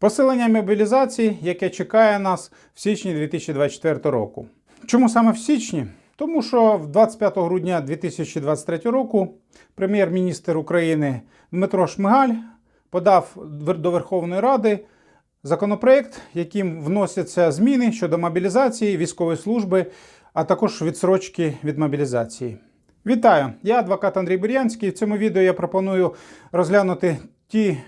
Посилення мобілізації, яке чекає нас в січні 2024 року. Чому саме в січні? Тому що 25 грудня 2023 року прем'єр-міністр України Дмитро Шмигаль подав до Верховної Ради законопроект, яким вносяться зміни щодо мобілізації, військової служби, а також відсрочки від мобілізації. Вітаю! Я адвокат Андрій Бурянський. В цьому відео я пропоную розглянути ті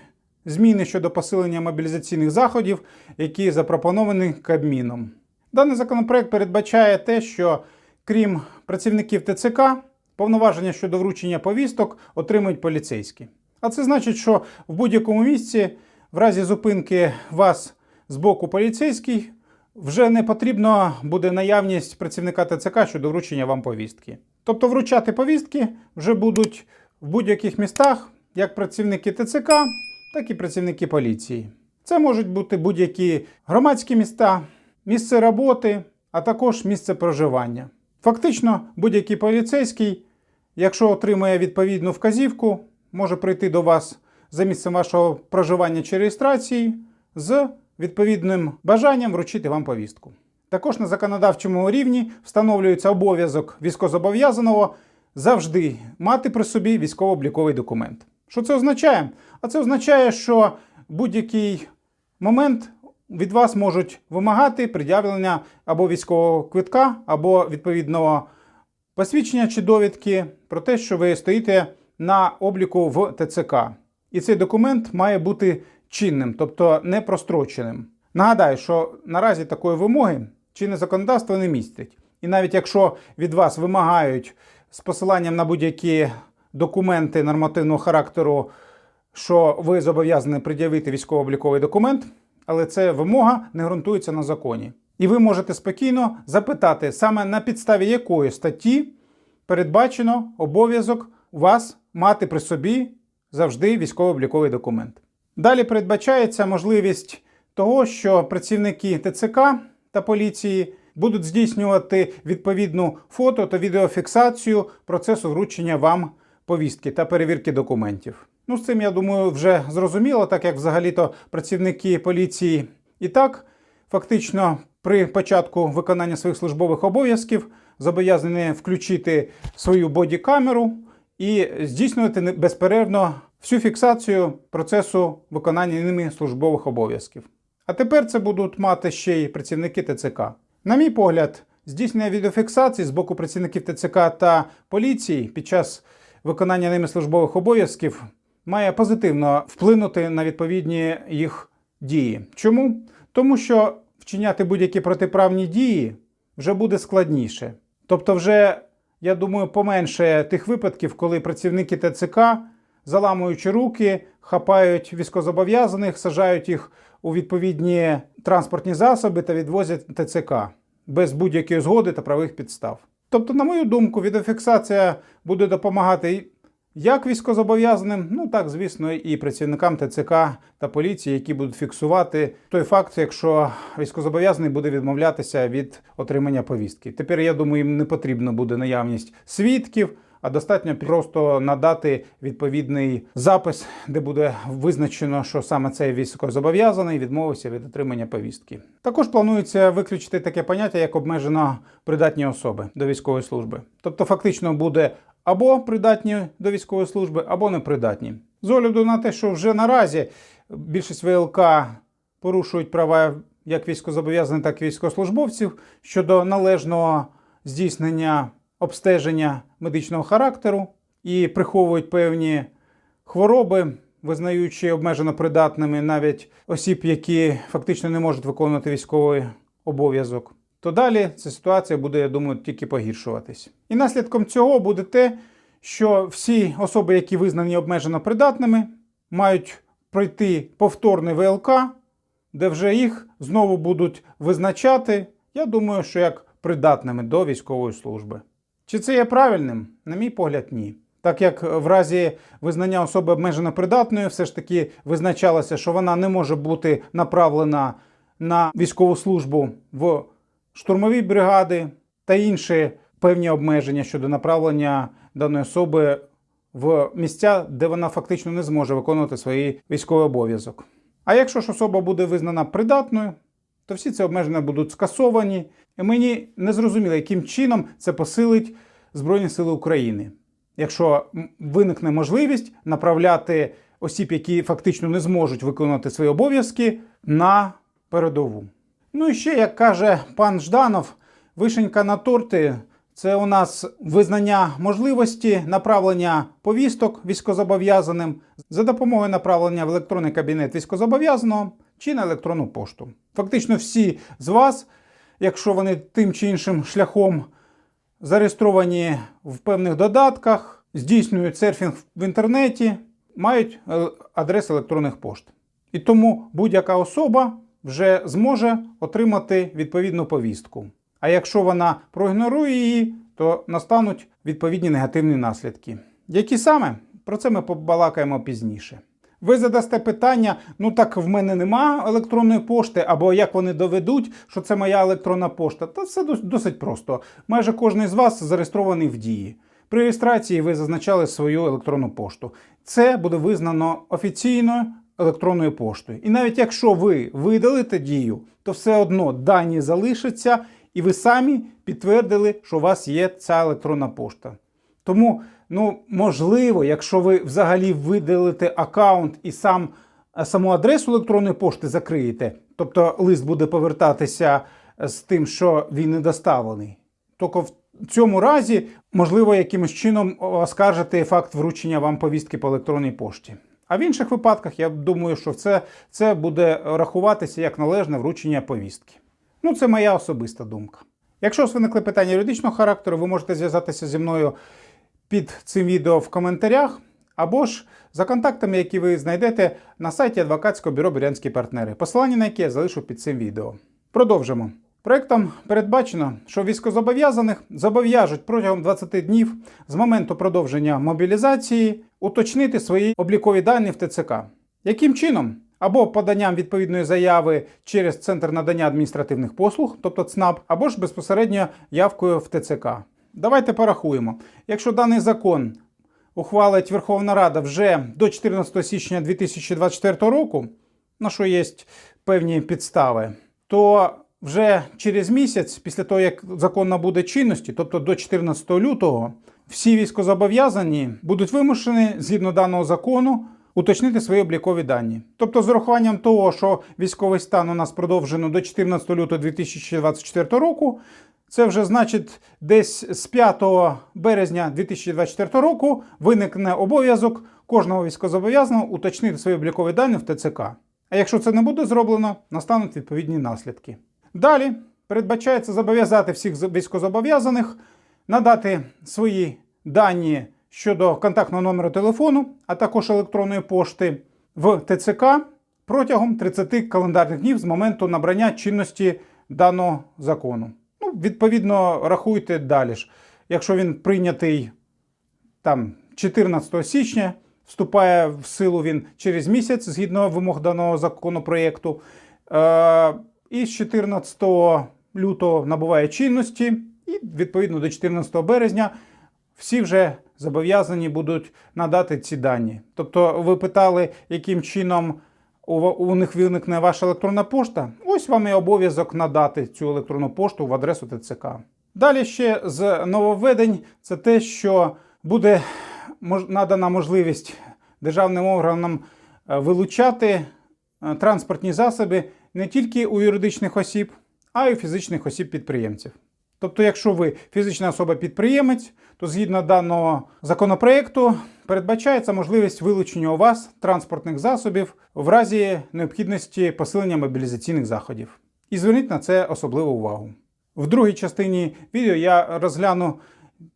зміни щодо посилення мобілізаційних заходів, які запропоновані Кабміном. Даний законопроект передбачає те, що крім працівників ТЦК, повноваження щодо вручення повісток отримують поліцейські. А це значить, що в будь-якому місці, в разі зупинки вас з боку поліцейський, вже не потрібно буде наявність працівника ТЦК щодо вручення вам повістки. Тобто вручати повістки вже будуть в будь-яких містах як працівники ТЦК, так і працівники поліції. Це можуть бути будь-які громадські міста, місце роботи, а також місце проживання. Фактично, будь-який поліцейський, якщо отримує відповідну вказівку, може прийти до вас за місцем вашого проживання чи реєстрації з відповідним бажанням вручити вам повістку. Також на законодавчому рівні встановлюється обов'язок військовозобов'язаного завжди мати при собі військово-обліковий документ. Що це означає? А це означає, що будь-який момент від вас можуть вимагати пред'явлення або військового квитка, або відповідного посвідчення чи довідки про те, що ви стоїте на обліку в ТЦК. І цей документ має бути чинним, тобто не простроченим. Нагадаю, що наразі такої вимоги чинне законодавство не містить. І навіть якщо від вас вимагають з посиланням на будь-які документи нормативного характеру, що ви зобов'язані пред'явити військово-обліковий документ, але ця вимога не ґрунтується на законі. І ви можете спокійно запитати, саме на підставі якої статті передбачено обов'язок вас мати при собі завжди військово-обліковий документ. Далі передбачається можливість того, що працівники ТЦК та поліції будуть здійснювати відповідну фото та відеофіксацію процесу вручення вам повістки та перевірки документів. Ну, з цим я думаю, вже зрозуміло, так як взагалі-то працівники поліції і так фактично при початку виконання своїх службових обов'язків зобов'язані включити свою бодікамеру і здійснювати безперервно всю фіксацію процесу виконання ними службових обов'язків. А тепер це будуть мати ще й працівники ТЦК. На мій погляд, здійснення відеофіксації з боку працівників ТЦК та поліції під час виконання ними службових обов'язків має позитивно вплинути на відповідні їх дії. Чому? Тому що вчиняти будь-які протиправні дії вже буде складніше. Тобто, вже, я думаю, поменше тих випадків, коли працівники ТЦК, заламуючи руки, хапають військозобов'язаних, сажають їх у відповідні транспортні засоби та відвозять ТЦК без будь-якої згоди та правих підстав. Тобто, на мою думку, відеофіксація буде допомагати як військозобов'язаним, ну так, звісно, і працівникам ТЦК та поліції, які будуть фіксувати той факт, якщо військозобов'язаний буде відмовлятися від отримання повістки. Тепер я думаю, їм не потрібна буде наявність свідків. А достатньо просто надати відповідний запис, де буде визначено, що саме цей військовозобов'язаний відмовився від отримання повістки. Також планується виключити таке поняття, як обмежено придатні особи до військової служби. Тобто, фактично буде або придатні до військової служби, або непридатні. З огляду на те, що вже наразі більшість ВЛК порушують права як військовозобов'язаних, так і військовослужбовців щодо належного здійснення обстеження медичного характеру і приховують певні хвороби, визнаючи обмежено придатними навіть осіб, які фактично не можуть виконувати військовий обов'язок. То далі ця ситуація буде, я думаю, тільки погіршуватись. І наслідком цього буде те, що всі особи, які визнані обмежено придатними, мають пройти повторний ВЛК, де вже їх знову будуть визначати, я думаю, що як придатними до військової служби. Чи це є правильним? На мій погляд, ні. Так як в разі визнання особи обмежено придатною, все ж таки визначалося, що вона не може бути направлена на військову службу в штурмові бригади та інші певні обмеження щодо направлення даної особи в місця, де вона фактично не зможе виконувати свій військовий обов'язок. А якщо ж особа буде визнана придатною, то всі ці обмеження будуть скасовані. Мені не зрозуміло, яким чином це посилить Збройні Сили України. Якщо виникне можливість направляти осіб, які фактично не зможуть виконувати свої обов'язки, на передову. Ну і ще, як каже пан Жданов, вишенька на торти це у нас визнання можливості направлення повісток військозобов'язаним за допомогою направлення в електронний кабінет військозобов'язаного чи на електронну пошту. Фактично, всі з вас, якщо вони тим чи іншим шляхом зареєстровані в певних додатках, здійснюють серфінг в інтернеті, мають е, адреси електронних пошт. І тому будь-яка особа вже зможе отримати відповідну повістку. А якщо вона проігнорує її, то настануть відповідні негативні наслідки. Які саме? Про це ми побалакаємо пізніше. Ви задасте питання: ну так в мене нема електронної пошти, або як вони доведуть, що це моя електронна пошта. Та дос- досить просто. Майже кожен з вас зареєстрований в дії. При реєстрації ви зазначали свою електронну пошту. Це буде визнано офіційною електронною поштою. І навіть якщо ви видалите дію, то все одно дані залишаться, і ви самі підтвердили, що у вас є ця електронна пошта. Тому, ну, можливо, якщо ви взагалі видалите аккаунт і сам, е, саму адресу електронної пошти закриєте, тобто лист буде повертатися е, з тим, що він не доставлений, тільки в цьому разі можливо якимось чином оскаржити факт вручення вам повістки по електронній пошті. А в інших випадках я думаю, що це, це буде рахуватися як належне вручення повістки. Ну, це моя особиста думка. Якщо у вас виникли питання юридичного характеру, ви можете зв'язатися зі мною під цим відео в коментарях, або ж за контактами, які ви знайдете на сайті адвокатського бюро Бурянські партнери, посилання на яке я залишу під цим відео. Продовжимо. Проектом передбачено, що військозобов'язаних зобов'яжуть протягом 20 днів з моменту продовження мобілізації уточнити свої облікові дані в ТЦК. Яким чином? Або поданням відповідної заяви через Центр надання адміністративних послуг, тобто ЦНАП, або ж безпосередньо явкою в ТЦК. Давайте порахуємо. Якщо даний закон ухвалить Верховна Рада вже до 14 січня 2024 року, на що є певні підстави, то вже через місяць, після того, як закон набуде чинності, тобто до 14 лютого, всі військозобов'язані будуть вимушені згідно даного закону уточнити свої облікові дані. Тобто, з урахуванням того, що військовий стан у нас продовжено до 14 лютого 2024 року, це вже значить, десь з 5 березня 2024 року виникне обов'язок кожного військовозобов'язаного уточнити свої облікові дані в ТЦК. А якщо це не буде зроблено, настануть відповідні наслідки. Далі передбачається зобов'язати всіх військовозобов'язаних надати свої дані щодо контактного номеру телефону, а також електронної пошти в ТЦК протягом 30 календарних днів з моменту набрання чинності даного закону. Відповідно, рахуйте далі ж. Якщо він прийнятий там 14 січня, вступає в силу він через місяць згідно вимог даного законопроєкту. Е, і з 14 лютого набуває чинності, і відповідно до 14 березня всі вже зобов'язані будуть надати ці дані. Тобто, ви питали, яким чином у, них виникне ваша електронна пошта. Ось вам і обов'язок надати цю електронну пошту в адресу ТЦК. Далі ще з нововведень це те, що буде надана можливість державним органам е, вилучати е, транспортні засоби не тільки у юридичних осіб, а й у фізичних осіб-підприємців. Тобто, якщо ви фізична особа-підприємець, то згідно даного законопроекту передбачається можливість вилучення у вас транспортних засобів в разі необхідності посилення мобілізаційних заходів. І зверніть на це особливу увагу. В другій частині відео я розгляну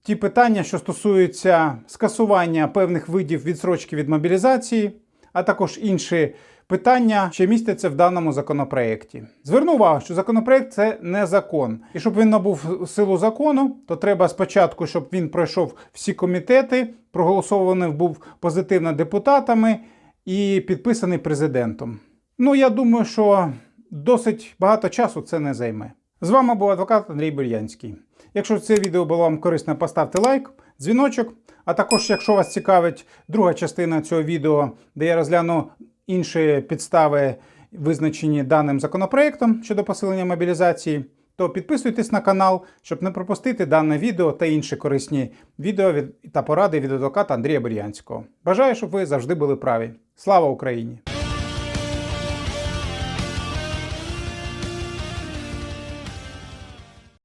ті питання, що стосуються скасування певних видів відсрочки від мобілізації, а також інші питання, що містяться в даному законопроекті. Зверну увагу, що законопроект це не закон. І щоб він набув силу закону, то треба спочатку, щоб він пройшов всі комітети, проголосований був позитивно депутатами і підписаний президентом. Ну, я думаю, що досить багато часу це не займе. З вами був адвокат Андрій Бур'янський. Якщо це відео було вам корисне, поставте лайк, дзвіночок. А також, якщо вас цікавить друга частина цього відео, де я розгляну інші підстави визначені даним законопроектом щодо посилення мобілізації, то підписуйтесь на канал, щоб не пропустити дане відео та інші корисні відео від та поради від адвоката Андрія Бурянського. Бажаю, щоб ви завжди були праві. Слава Україні!